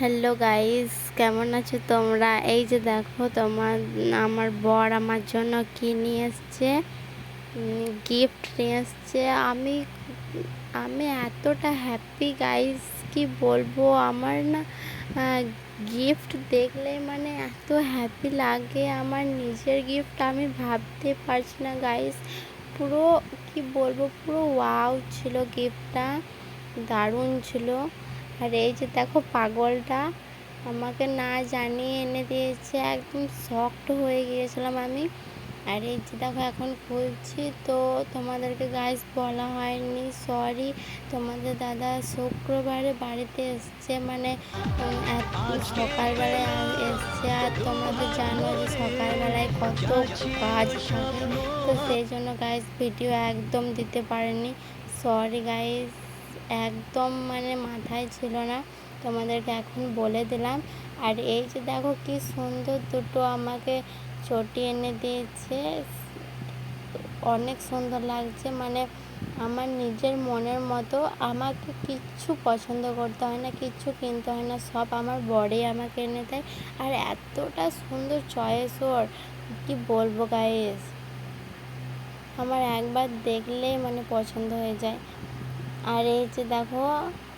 Hello guys, কেমন আছো তোমরা? এই যে দেখো তোমার, আমার বর আমার জন্য কি নিয়ে এসছে? গিফট নিয়ে এসছে। আমি আমি এতটা হ্যাপি গাইস, কি বলব? আমার না গিফট দেখলে মানে এত হ্যাপি লাগে। আমার নিজের গিফট আমি ভাবতে পারছি না গাইস। পুরো, কি বলব? পুরো ওয়াও ছিল গিফটটা দারুণ ছিল। আর এই যে দেখো পাগলটা আমাকে না জানিয়ে এনে দিয়েছে, একদম শক্ট হয়ে গিয়েছিলাম আমি। আর এই যে দেখো এখন খুলছি, তো তোমাদেরকে গাইস বলা হয়নি সরি তোমাদের দাদা শুক্রবারে বাড়িতে এসছে মানে সকালবেলায় এসছে, আর তোমরা তো জানো যে সকালবেলায় কত কাজ থাকে। তো সেই জন্য গাইস ভিডিও একদম দিতে পারেনি। সরি গাইস একদম মানে মাথায় ছিল না। তোমাদেরকে এখন বলে দিলাম। আর এই যে দেখো কি সুন্দর দুটো আমাকে চটি এনে দিয়েছে। অনেক সুন্দর লাগছে। মানে আমার নিজের মনের মতো। আমাকে কিচ্ছু পছন্দ করতে হয় না, কিচ্ছু কিনতে হয় না। সব আমার বড়ি আমাকে এনে দেয়। আর এতটা সুন্দর চয়েস ওর। কি বলব গাইস আমার একবার দেখলেই মানে পছন্দ হয়ে যায়। আর এই যে দেখো,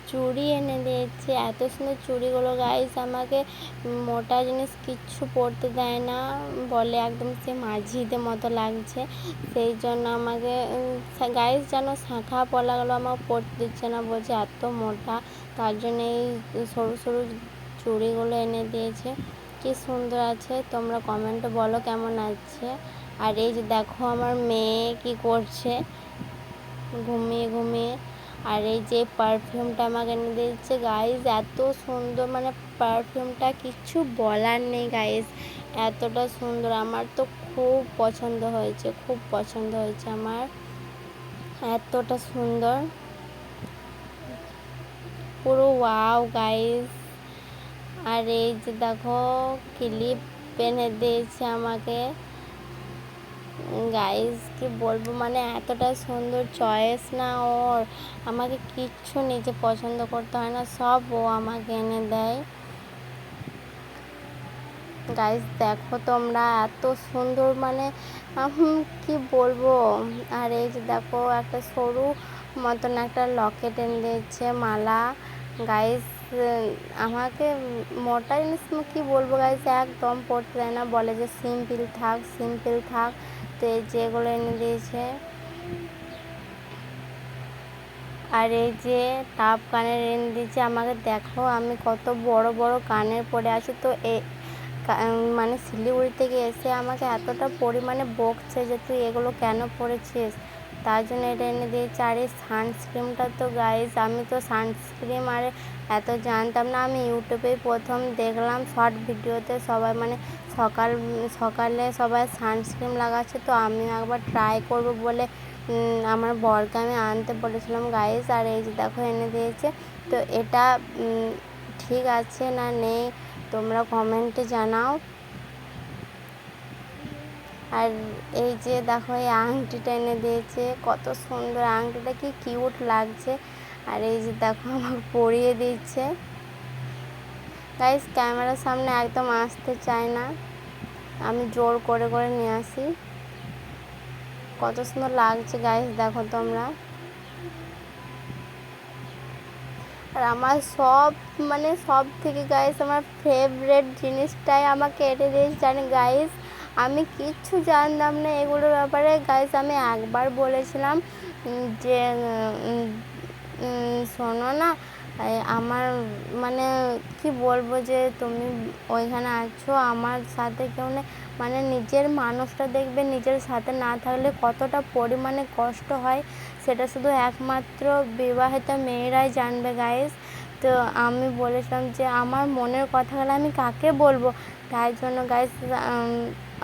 চুড়ি এনে দিয়েছে। এত সুন্দর চুড়িগুলো গাইস আমাকে মোটা জিনিস কিচ্ছু পরতে দেয় না। বলে একদম সে মাঝিদের মতো লাগছে। সেই জন্য আমাকে গাইস যেন শাঁখা পলাগুলো আমাকে পরতে দিচ্ছে না। বলছে, এত মোটা। তার জন্য এই সরু সরু চুড়িগুলো এনে দিয়েছে। কি সুন্দর আছে। তোমরা কমেন্টে বলো কেমন আছে। আর এই যে দেখো, আমার মেয়ে কি করছে। ঘুমিয়ে ঘুমিয়ে। আর এই যে পারফিউমটা আমাকে এনে দিয়েছে গাইজ এত সুন্দর মানে পারফিউমটা কিছু বলার নেই গাইজ এতটা সুন্দর। আমার তো খুব পছন্দ হয়েছে, খুব পছন্দ হয়েছে আমার। এতটা সুন্দর। পুরো ওয়াও গাইজ আর এই যে দেখো ক্লিপ এনে দিয়েছে আমাকে। গাইজ কি বলব? মানে এতটা সুন্দর চয়েস না ওর। আমাকে কিচ্ছু নিজে পছন্দ করতে হয় না, সব ও আমাকে এনে দেয়। গাইজ দেখো তোমরা এত সুন্দর মানে কি বলব? আর এই যে দেখো, একটা সরু মতন একটা লকেট এনে দিয়েছে, মালা। গাইজ আমাকে মোটা জিনিস কী বলব? গাইজ একদম পড়তে দেয় না। বলে যে সিম্পল থাক সিম্পল থাক। তো এই যে এগুলো এনে দিয়েছে। আর এই যে টাপ কানের এনে দিয়েছে, আমাকে দেখো, আমি কত বড় বড় কানের পরে আছি। তো এ মানে শিলিগুড়ি থেকে এসে আমাকে এতটা পরিমাণে বকছে যে তুই এগুলো কেন পরেছিস তার জন্য এটা এনে দিয়েছে। আর এই সানস্ক্রিমটা তো গাইজ আমি তো সানস্ক্রিম আর এত জানতাম না। আমি ইউটিউবেই প্রথম দেখলাম শর্ট ভিডিওতে সবাই মানে সকাল, সকালে সবাই সানস্ক্রিন লাগাচ্ছে। তো আমি একবার ট্রাই করব বলে আমার বরকে আমি আনতে বলেছিলাম গাইস আর এই যে দেখো এনে দিয়েছে। তো এটা ঠিক আছে না নেই? তোমরা কমেন্টে জানাও। আর এই যে দেখো, এই আংটিটা এনে দিয়েছে, কত সুন্দর আংটিটা, কি কিউট লাগছে। আর এই যে দেখো, আমাকে পরিয়ে দিচ্ছে। গাইস ক্যামেরার সামনে একদম আসতে চায় না। আমি জোর করে করে নিয়ে আসি। কত সুন্দর লাগছে গাইস দেখো তোমরা। আর আমার সব মানে সব থেকে গাইস আমার ফেভারেট জিনিসটাই আমাকে এটে দিয়েছে, জানি গাইস আমি কিচ্ছু জানতাম না এগুলোর ব্যাপারে। গাইস আমি একবার বলেছিলাম যে শোনো না আমার মানে কি বলব যে, তুমি ওইখানে আছো, আমার সাথে কেউ নেই। মানে নিজের মানুষটা দেখবে, নিজের সাথে না থাকলে কতটা পরিমাণে কষ্ট হয়, সেটা শুধু একমাত্র বিবাহিত মেয়েরাই জানবে গাইস তো আমি বলেছিলাম যে, আমার মনের কথাগুলো আমি কাকে বলব? তাই জন্য গাইস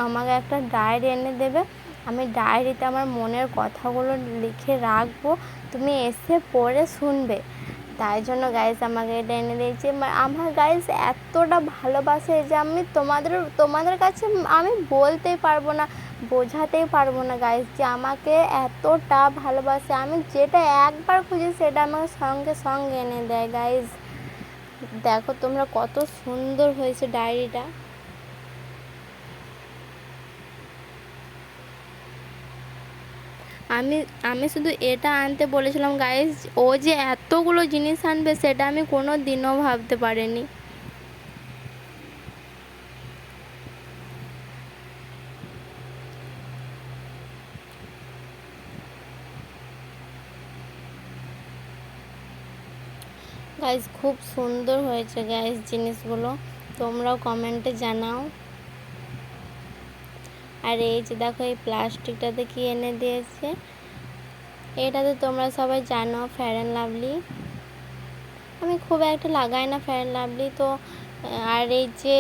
আমাকে একটা ডায়েরি এনে দেবে। আমি ডায়েরিতে আমার মনের কথাগুলো লিখে রাখব। তুমি এসে পড়ে শুনবে। তাই জন্য গাইস আমাকে এটা এনে দিয়েছে। আমার গাইস এতটা ভালোবাসে যে আমি তোমাদের তোমাদের কাছে আমি বলতেই পারব না, বোঝাতেই পারব না গাইস যে আমাকে এতটা ভালোবাসে। আমি যেটা একবার খুঁজি সেটা আমাকে সঙ্গে সঙ্গে এনে দেয় গাইস দেখো তোমরা কত সুন্দর হয়েছে ডায়েরিটা আমি আমি শুধু এটা আনতে বলেছিলাম গাইজ ও যে এতগুলো জিনিস আনবে সেটা আমি কোনো দিনও ভাবতে পারিনি। গাইজ খুব সুন্দর হয়েছে গাইজ জিনিসগুলো। তোমরাও কমেন্টে জানাও। আর এই যে দেখো, এই প্লাস্টিকটাতে কি এনে দিয়েছে? এটাতে তোমরা সবাই জানো ফেয়ার অ্যান্ড লাভলি আমি খুব একটা লাগাই না ফেয়ার অ্যান্ড লাভলি তো, আর এই যে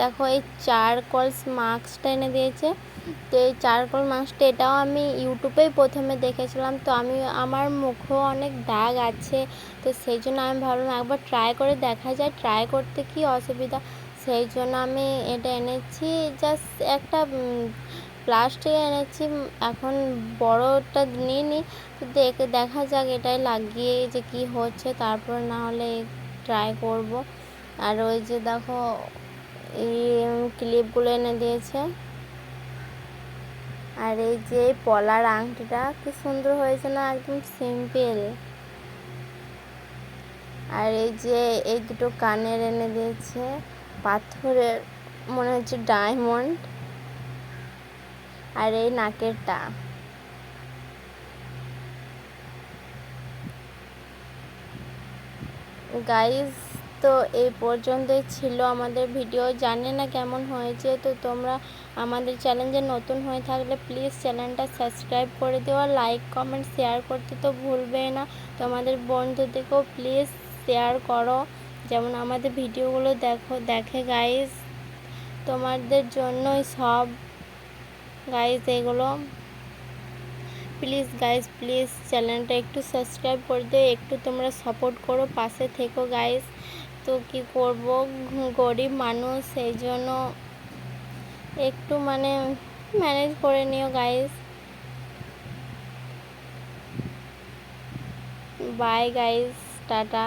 দেখো, এই চারকোলস মাস্কটা এনে দিয়েছে। তো এই চারকোল মাস্কটা, এটাও আমি ইউটিউবেই প্রথমে দেখেছিলাম। তো আমি, আমার মুখেও অনেক দাগ আছে। তো সেই জন্য আমি ভাবলাম একবার ট্রাই করে দেখা যায়। ট্রাই করতে কি অসুবিধা? সেই জন্য আমি এটা এনেছি জাস্ট একটা প্লাস্টিক এনেছি এখন বড়টা নিয়ে নিই তো দেখে দেখা যাক এটাই লাগিয়ে যে কি হচ্ছে, তারপর না হলে ট্রাই করব। আর ওই যে দেখো ক্লিপগুলো এনে দিয়েছে। আর এই যে পলার আংটিটা, কি সুন্দর হয়েছে না, একদম সিম্পল আর এই যে, এই দুটো কানের এনে দিয়েছে। পাথরের মনে হচ্ছে ডায়মন্ড আর এই নাকেরটা। গাইজ তো এই পর্যন্তই ছিল আমাদের ভিডিও জানি না কেমন হয়েছে, তো তোমরা আমাদের চ্যানেলে নতুন হয়ে থাকলে প্লিজ চ্যানেলটা সাবস্ক্রাইব করে দেওয়া লাইক কমেন্ট শেয়ার করতে তো ভুলবে না। তোমাদের বন্ধুদেরকেও প্লিজ শেয়ার করো। যেমন আমাদের ভিডিওগুলো দেখো, দেখে গাইজ তোমাদের জন্যই সব। গাইজ এগুলো। প্লিজ গাইজ প্লিজ চ্যানেলটা একটু সাবস্ক্রাইব করে দিও, একটু তোমরা সাপোর্ট করো, পাশে থেকো গাইজ তো কি করব? গরিব মানুষ, সেই জন্য একটু মানে ম্যানেজ করে নিও গাইজ বাই গাইজ টাটা।